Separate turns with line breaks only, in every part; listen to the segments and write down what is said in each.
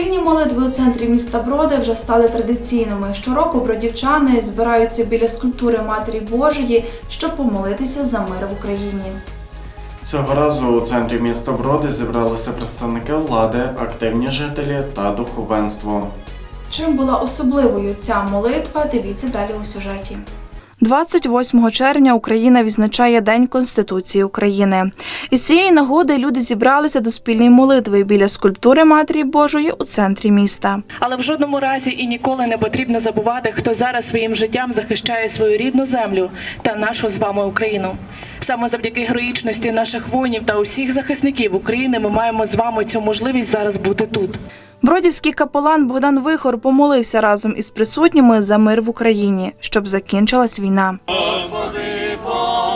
Спільні молитви у центрі міста Броди вже стали традиційними. Щороку бродівчани збираються біля скульптури Матері Божої, щоб помолитися за мир в Україні.
Цього разу у центрі міста Броди зібралися представники влади, активні жителі та духовенство.
Чим була особливою ця молитва, дивіться далі у сюжеті. 28 червня Україна відзначає День Конституції України. Із цієї нагоди люди зібралися до спільної молитви біля скульптури Матері Божої у центрі міста.
Але в жодному разі і ніколи не потрібно забувати, хто зараз своїм життям захищає свою рідну землю та нашу з вами Україну. Саме завдяки героїчності наших воїнів та усіх захисників України ми маємо з вами цю можливість зараз бути тут.
Бродівський капелан Богдан Вихор помолився разом із присутніми за мир в Україні, щоб закінчилась війна.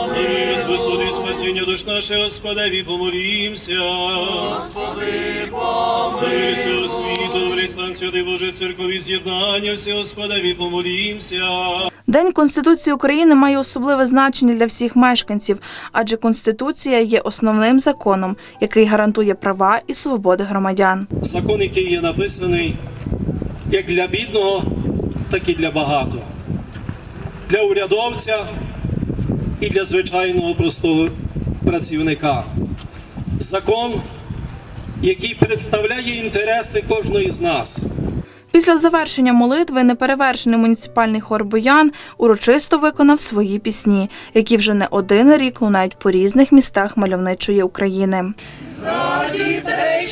Сились висоти спасіння душ наше, Господеві, помолімся. Господи, помилуй. всього світу, добрий стан святий Боже, церкові з'єднання, всі, Господеві, помолімся.
День Конституції України має особливе значення для всіх мешканців, адже Конституція є основним законом, який гарантує права і свободи громадян.
Закон, який є написаний як для бідного, так і для багатого. Для урядовця і для звичайного простого працівника. Закон, який представляє інтереси кожної з нас.
Після завершення молитви неперевершений муніципальний хор Боян урочисто виконав свої пісні, які вже не один рік лунають по різних містах мальовничої України.
Дітей,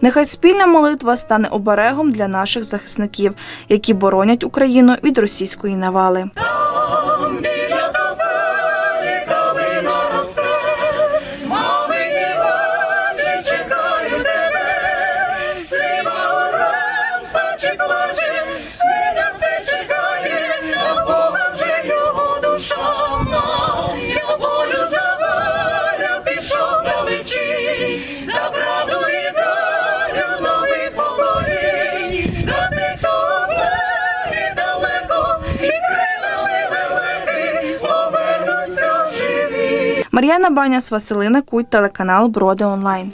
Нехай спільна молитва стане оберегом для наших захисників, які боронять Україну від російської навали.
Біля тебе
Мар'яна Баняс, Василина Куть, телеканал Броди Онлайн.